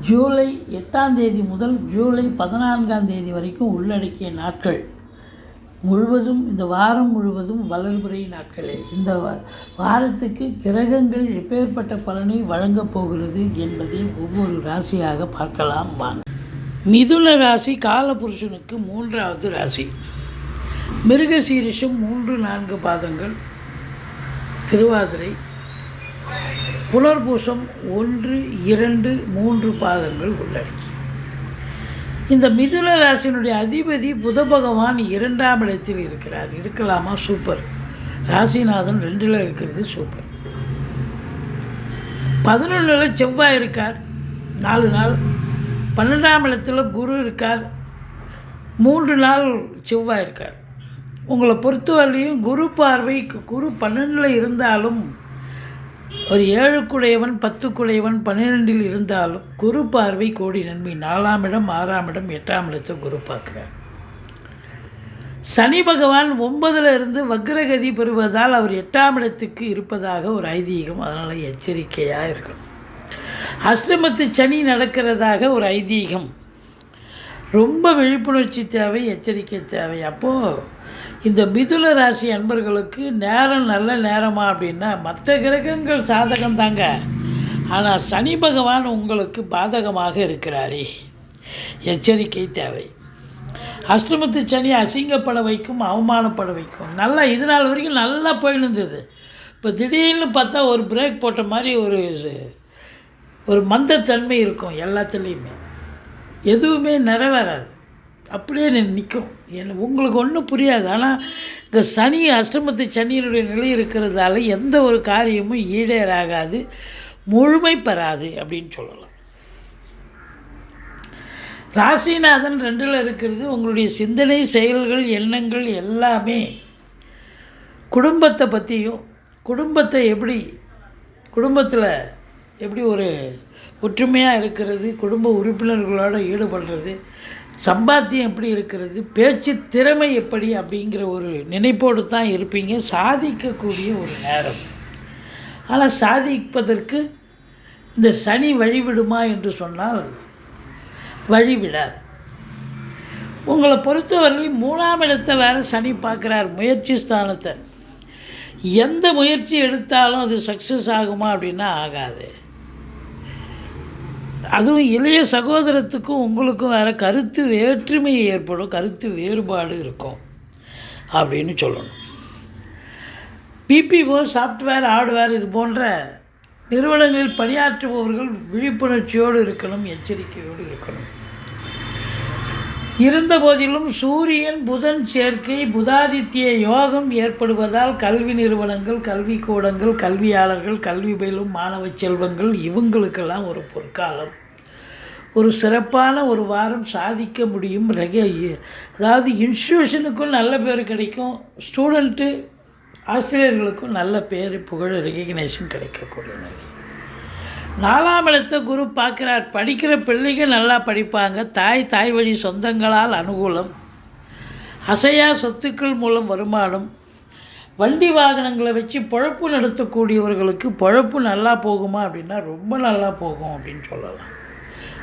ஜூலை எட்டாம் தேதி முதல் ஜூலை பதினான்காம் தேதி வரைக்கும் உள்ளடக்கிய நாட்கள் முழுவதும் இந்த வாரம் முழுவதும் வளர்புரை நாட்களே. இந்த வாரத்துக்கு கிரகங்கள் எப்பேற்பட்ட பலனை வழங்கப் போகிறது என்பதை ஒவ்வொரு ராசியாக பார்க்கலாம். வாங்க. மிதுன ராசி காலபுருஷனுக்கு மூன்றாவது ராசி. மிருகசீரிஷம் மூன்று நான்கு பாதங்கள். திருவாதிரை புலர்பூசம் ஒன்று இரண்டு மூன்று பாதங்கள் உள்ளடக்கி. இந்த மிதுன ராசியினுடைய அதிபதி புத பகவான் இரண்டாம் இடத்தில் இருக்கிறார். இருக்கலாமா? சூப்பர். ராசிநாதன் ரெண்டில் இருக்கிறது சூப்பர். பதினொன்றில் செவ்வாய் இருக்கார். நாலு நாள். பன்னெண்டாம் இடத்துல குரு இருக்கார். மூன்று நாள் செவ்வாய் இருக்கார். உங்களை பொறுத்தவரையிலையும் குரு பார்வை குரு பன்னெண்டில் இருந்தாலும் ஒரு ஏழுக்குடையவன் பத்துக்குடையவன் பன்னிரெண்டில் இருந்தாலும் குரு பார்வை கோடி நன்மை. நாலாம் இடம் ஆறாம் இடம் எட்டாம் இடத்தை குரு பார்க்குறார். சனி பகவான் ஒன்பதுல இருந்து வக்ரகதி பெறுவதால் அவர் எட்டாம் இடத்துக்கு இருப்பதாக ஒரு ஐதீகம். அதனால் எச்சரிக்கையாக இருக்கணும். அஷ்டமத்து சனி நடக்கிறதாக ஒரு ஐதீகம். ரொம்ப விழிப்புணர்ச்சி தேவை எச்சரிக்கை தேவை. அப்போது இந்த மிதுன ராசி அன்பர்களுக்கு நேரம் நல்ல நேரமா அப்படின்னா மற்ற கிரகங்கள் சாதகம் தாங்க ஆனால் சனி பகவான் உங்களுக்கு பாதகமாக இருக்கிறாரே. எச்சரிக்கை தேவை. அஷ்டமத்து சனி அசிங்கப்பட வைக்கும் அவமானப்பட வைக்கும். நல்லா இது நாள் வரைக்கும் நல்லா போயிருந்தது இருந்தது இப்போ திடீர்னு பார்த்தா ஒரு பிரேக் போட்ட மாதிரி ஒரு ஒரு மந்தத்தன்மை இருக்கும் எல்லாத்துலேயுமே. எதுவுமே நிறைவேறாது. அப்படியே நிற்கும் என்ன உங்களுக்கு ஒன்றும் புரியாது. ஆனால் இங்கே சனி அஷ்டமத்து சனியினுடைய நிலை இருக்கிறதால எந்த ஒரு காரியமும் ஈடேறாகாது. முழுமை பெறாது அப்படின்னு சொல்லலாம். ராசிநாதன் ரெண்டில் இருக்கிறது உங்களுடைய சிந்தனை செயல்கள் எண்ணங்கள் எல்லாமே குடும்பத்தை பற்றியும் குடும்பத்தை எப்படி குடும்பத்தில் எப்படி ஒரு ஒற்றுமையாக இருக்கிறது குடும்ப உறுப்பினர்களோடு ஈடுபடுறது சம்பாத்தியம் எப்படி இருக்கிறது பேச்சு திறமை எப்படி அப்படிங்கிற ஒரு நினைப்போடு தான் இருப்பீங்க. சாதிக்கக்கூடிய ஒரு நேரம். ஆனால் சாதிப்பதற்கு இந்த சனி வழிவிடுமா என்று சொன்னால் வழிவிடாது. உங்களை பொறுத்தவரை மூணாம் இடத்தை வேறு சனி பார்க்குறார் முயற்சி ஸ்தானத்தை. எந்த முயற்சி எடுத்தாலும் அது சக்ஸஸ் ஆகுமா அப்படின்னா ஆகாது. அதுவும் இளைய சகோதரத்துக்கும் உங்களுக்கும் வேறு கருத்து வேற்றுமை ஏற்படும் கருத்து வேறுபாடு இருக்கும் அப்படின்னு சொல்லணும். பிபிஓ சாஃப்ட்வேர் ஹார்ட்வேர் இது போன்ற நிறுவனங்களில் பணியாற்றுபவர்கள் விழிப்புணர்ச்சியோடு இருக்கணும் எச்சரிக்கையோடு இருக்கணும். இருந்தபோதிலும் சூரியன் புதன் சேர்க்கை புதாதித்ய யோகம் ஏற்படுவதால் கல்வி நிறுவனங்கள் கல்வி கூடங்கள் கல்வியாளர்கள் கல்வி பயிலும் மாணவ செல்வங்கள் இவங்களுக்கெல்லாம் ஒரு பொற்காலம். ஒரு சிறப்பான ஒரு வாரம் சாதிக்க முடியும். ரக அதாவது இன்ஸ்டியூஷனுக்கும் நல்ல பேர் கிடைக்கும். ஸ்டூடெண்ட்டு ஆசிரியர்களுக்கும் நல்ல பேர் புகழ் ரெகக்னேஷன் கிடைக்கக்கூடிய நிலை. நாலாம் இடத்தை குரு பார்க்குறார். படிக்கிற பிள்ளைகள் நல்லா படிப்பாங்க. தாய் தாய் வழி சொந்தங்களால் அனுகூலம். அசையா சொத்துக்கள் மூலம் வருமானம். வண்டி வாகனங்களை வச்சு பொழப்பு நடத்தக்கூடியவர்களுக்கு பொழப்பு நல்லா போகுமா அப்படின்னா ரொம்ப நல்லா போகும் அப்படின்னு சொல்லலாம்.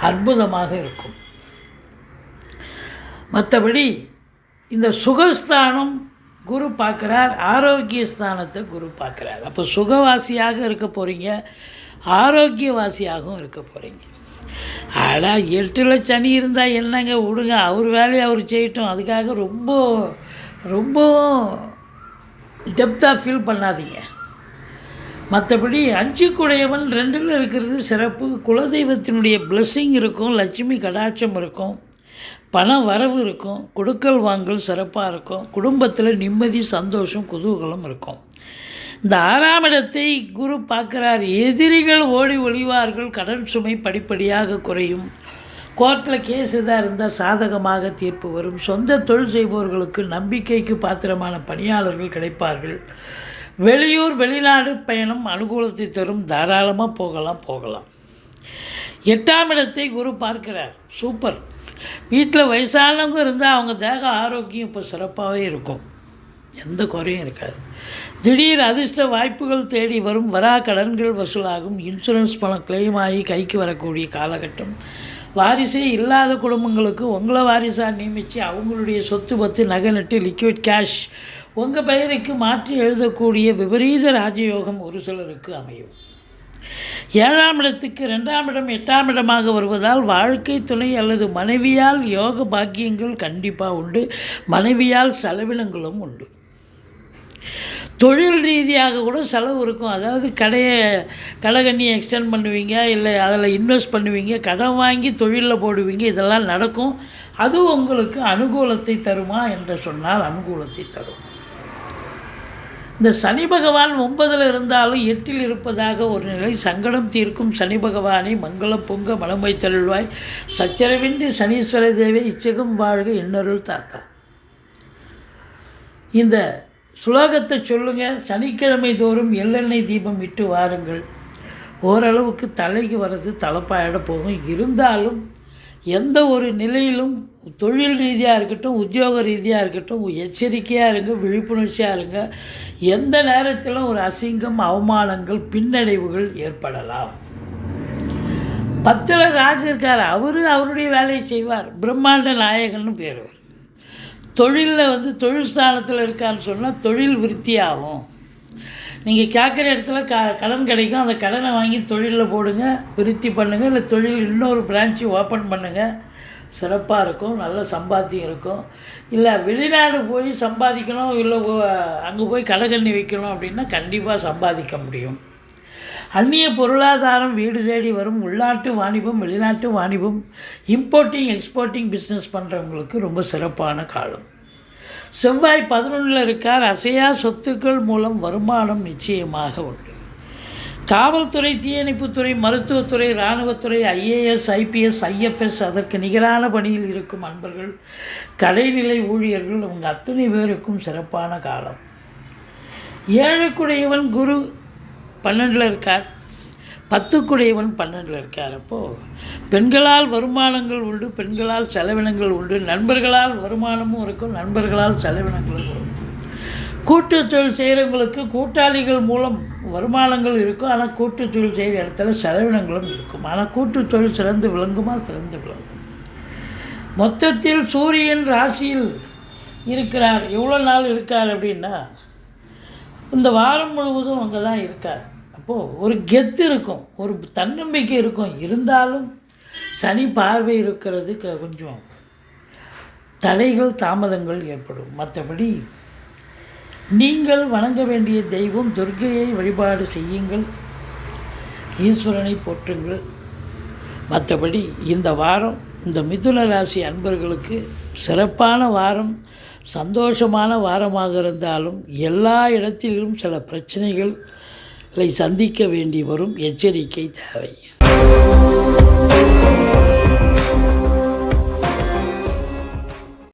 அற்புதமாக இருக்கும். மற்றபடி இந்த சுகஸ்தானம் குரு பார்க்குறார். ஆரோக்கிய ஸ்தானத்தை குரு பார்க்குறார். அப்போ சுகவாசியாக இருக்க போகிறீங்க ஆரோக்கியவாசியாகவும் இருக்க போகிறீங்க ஆனால் எட்டில் சனி இருந்தால் என்னங்க விடுங்க. அவர் வேலையை அவர் செய்யட்டும். அதுக்காக ரொம்ப ரொம்பவும் டெப்த்தாக ஃபீல் பண்ணாதீங்க. மற்றபடி அஞ்சு குடையவன் ரெண்டில் இருக்கிறது சிறப்பு. குலதெய்வத்தினுடைய blessing இருக்கும். லட்சுமி கடாட்சம் இருக்கும். பண வரவு இருக்கும். கொடுக்கல் வாங்கல் சிறப்பாக இருக்கும். குடும்பத்தில் நிம்மதி சந்தோஷம் குதூகலம் இருக்கும். இந்த ஆறாம் இடத்தை குரு பார்க்குறார். எதிரிகள் ஓடி ஒளிவார்கள் கடன் சுமை படிப்படியாக குறையும். கோர்ட்டில் கேஸ் எதாக இருந்தால் சாதகமாக தீர்ப்பு வரும். சொந்த தொழில் செய்பவர்களுக்கு நம்பிக்கைக்கு பாத்திரமான பணியாளர்கள் கிடைப்பார்கள். வெளியூர் வெளிநாடு பயணம் அனுகூலத்தை தரும். தாராளமாக போகலாம் போகலாம். எட்டாம் இடத்தை குரு பார்க்கிறார். சூப்பர். வீட்டில் வயசானவங்க இருந்தால் அவங்க தேக ஆரோக்கியம் இப்போ சிறப்பாகவே இருக்கும். எந்த குறையும் இருக்காது. திடீர் அதிர்ஷ்ட வாய்ப்புகள் தேடி வரும் வரா கடன்கள் வசூலாகும். இன்சூரன்ஸ் பணம் கிளைம் ஆகி கைக்கு வரக்கூடிய காலகட்டம். வாரிசே இல்லாத குடும்பங்களுக்கு உங்களை வாரிசாக நியமித்து அவங்களுடைய சொத்து பத்து நகை நட்டு லிக்விட் கேஷ் உங்கள் பெயருக்கு மாற்றி எழுதக்கூடிய விபரீத ராஜயோகம் ஒரு சிலருக்கு அமையும். ஏழாம் இடத்துக்கு ரெண்டாம் இடம் எட்டாம் இடமாக வருவதால் வாழ்க்கை துணை அல்லது மனைவியால் யோக பாக்கியங்கள் கண்டிப்பாக உண்டு. மனைவியால் செலவினங்களும் உண்டு. தொழில் ரீதியாக கூட செலவு இருக்கும். அதாவது கடையை கடைகண்ணியை எக்ஸ்டெண்ட் பண்ணுவீங்க இல்லை அதில் இன்வெஸ்ட் பண்ணுவீங்க கடன் வாங்கி தொழிலில் போடுவீங்க இதெல்லாம் நடக்கும். அது உங்களுக்கு அனுகூலத்தை தருமா என்று சொன்னால் அனுகூலத்தை தரும். இந்த சனி பகவான் ஒன்பதில் இருந்தாலும் எட்டில் இருப்பதாக ஒரு நிலை சங்கடம் தீர்க்கும். சனி பகவானை மங்களம் பொங்க மலம் வைத்தருள்வாய். சச்சரவின்றி சனீஸ்வர தேவி இச்சகம் வாழ்க இன்னொருள் தாத்தா. இந்த சுலோகத்தை சொல்லுங்கள் சனிக்கிழமை தோறும் எள்ளெண்ணெய் தீபம் விட்டு வாருங்கள். ஓரளவுக்கு தலைக்கு வர்றது தலைப்பாயிட போகும் இருந்தாலும் எந்த ஒரு நிலையிலும் தொழில் ரீதியாக இருக்கட்டும் உத்தியோக ரீதியாக இருக்கட்டும் எச்சரிக்கையாக இருங்க விழிப்புணர்ச்சியாக இருங்க. எந்த நேரத்திலும் ஒரு அசிங்கம் அவமானங்கள் பின்னடைவுகள் ஏற்படலாம். பத்தில் ராகு இருக்கார். அவர் அவருடைய வேலையை செய்வார். பிரம்மாண்ட நாயகன்னு பேர் தொழிலில் வந்து தொழில் ஸ்தானத்தில் இருக்கான்னு சொன்னால் தொழில் விருத்தியாகும். நீங்கள் கேட்குற இடத்துல க கடன் கிடைக்கும். அந்த கடனை வாங்கி தொழிலில் போடுங்க விருத்தி பண்ணுங்கள் இல்லை தொழில் இன்னொரு பிரான்ச்சு ஓப்பன் பண்ணுங்கள் சிறப்பாக இருக்கும். நல்ல சம்பாத்தியம் இருக்கும். இல்லை வெளிநாடு போய் சம்பாதிக்கணும் இல்லை அங்கே போய் கடை கண்ணி வைக்கணும் அப்படின்னா கண்டிப்பாக சம்பாதிக்க முடியும். அந்நிய பொருளாதாரம் வீடு தேடி வரும் உள்நாட்டு வாணிபம் வெளிநாட்டு வாணிபம் இம்போர்ட்டிங் எக்ஸ்போர்ட்டிங் பிஸ்னஸ் பண்ணுறவங்களுக்கு ரொம்ப சிறப்பான காலம். செவ்வாய் பதினொன்றில் இருக்கார். அசையா சொத்துக்கள் மூலம் வருமானம் நிச்சயமாக உண்டு. காவல்துறை தீயணைப்புத்துறை மருத்துவத்துறை இராணுவத்துறை ஐஏஎஸ் ஐபிஎஸ் ஐஎஃப்எஸ் அதற்கு நிகரான பணியில் இருக்கும் அன்பர்கள் கடைநிலை ஊழியர்கள் அவங்க அத்தனை பேருக்கும் சிறப்பான காலம். ஏழுக்குடையவன் குரு பன்னெண்டில் இருக்கார். பத்துக்குடையவன் பன்னெண்டில் இருக்கார். அப்போது பெண்களால் வருமானங்கள் உண்டு பெண்களால் செலவினங்கள் உண்டு நண்பர்களால் வருமானமும் இருக்கும் நண்பர்களால் செலவினங்களும் இருக்கும் கூட்டு தொழில் செய்கிறவங்களுக்கு கூட்டாளிகள் மூலம் வருமானங்கள் இருக்கும் ஆனால் கூட்டு தொழில் செய்கிற இடத்துல செலவினங்களும் இருக்கும். ஆனால் கூட்டு தொழில் சிறந்து விளங்குமா? சிறந்து விளங்கும். மொத்தத்தில் சூரியன் ராசியில் இருக்கிறார். எவ்வளோ நாள் இருக்கார் அப்படின்னா இந்த வாரம் முழுவதும் அங்கே தான் இருக்கார். அப்போது ஒரு கெத்து இருக்கும் ஒரு தன்னம்பிக்கை இருக்கும். இருந்தாலும் சனி பார்வை இருக்கிறது க- கொஞ்சம் தடைகள் தாமதங்கள் ஏற்படும். மற்றபடி நீங்கள் வணங்க வேண்டிய தெய்வம் துர்க்கையை வழிபாடு செய்யுங்கள். ஈஸ்வரனை போற்றுங்கள். மற்றபடி இந்த வாரம் இந்த மிதுன ராசி அன்பர்களுக்கு சிறப்பான வாரம் சந்தோஷமான வாரமாக இருந்தாலும் எல்லா இடத்திலும் சில பிரச்சனைகள் சந்திக்க வேண்டி வரும் எச்சரிக்கை தேவை.